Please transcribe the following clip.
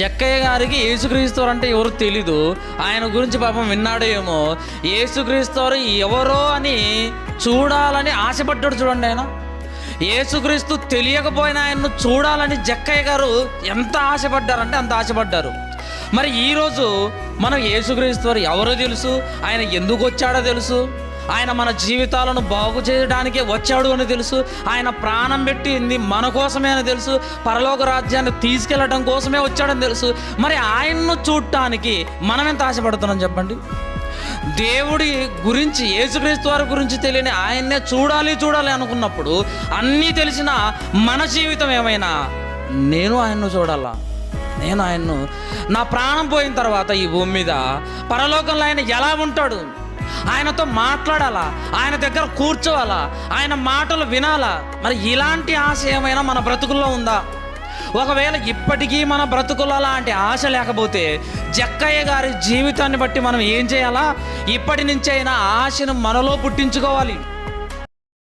జక్కయ్య గారికి యేసుక్రీస్తు అంటే ఎవరు తెలీదు. ఆయన గురించి పాపం విన్నాడేమో. ఏమో ఎవరో అని చూడాలని ఆశపడ్డాడు చూడండి ఆయన. యేసుక్రీస్తు తెలియకపోయినా ఆయన్ను చూడాలని జక్కయ్య గారు ఎంత ఆశపడ్డారంటే అంత ఆశపడ్డారు. మరి ఈరోజు మనం యేసుక్రీస్తు ఎవరో తెలుసు? ఆయన ఎందుకు వచ్చాడో తెలుసు? ఆయన మన జీవితాలను బాగు చేయడానికే వచ్చాడు అని తెలుసు. ఆయన ప్రాణం పెట్టింది మన కోసమే అని తెలుసు. పరలోక రాజ్యాన్ని తీసుకెళ్ళడం కోసమే వచ్చాడని తెలుసు. మరి ఆయన్ను చూడటానికి మనం ఎంత ఆశపడుతున్నాం చెప్పండి? దేవుడి గురించి యేసుక్రీస్తు వారి గురించి తెలియని ఆయన్నే చూడాలి చూడాలి అనుకున్నప్పుడు అన్నీ తెలిసిన మన జీవితం ఏమైనా నేను ఆయన్ను చూడాలా? నేను ఆయన్ను నా ప్రాణం పోయిన తర్వాత ఈ భూమి మీద పరలోకంలో ఆయన ఎలా ఉంటాడు? ఆయనతో మాట్లాడాలా? ఆయన దగ్గర కూర్చోవాలా? ఆయన మాటలు వినాలా? మరి ఇలాంటి ఆశ ఏమైనా మన బ్రతుకుల్లో ఉందా? ఒకవేళ ఇప్పటికీ మన బ్రతుకులు అలాంటి ఆశ లేకపోతే జక్కయ్య గారి జీవితాన్ని బట్టి మనం ఏం చేయాలా? ఇప్పటి నుంచైనా ఆశను మనలో పుట్టించుకోవాలి.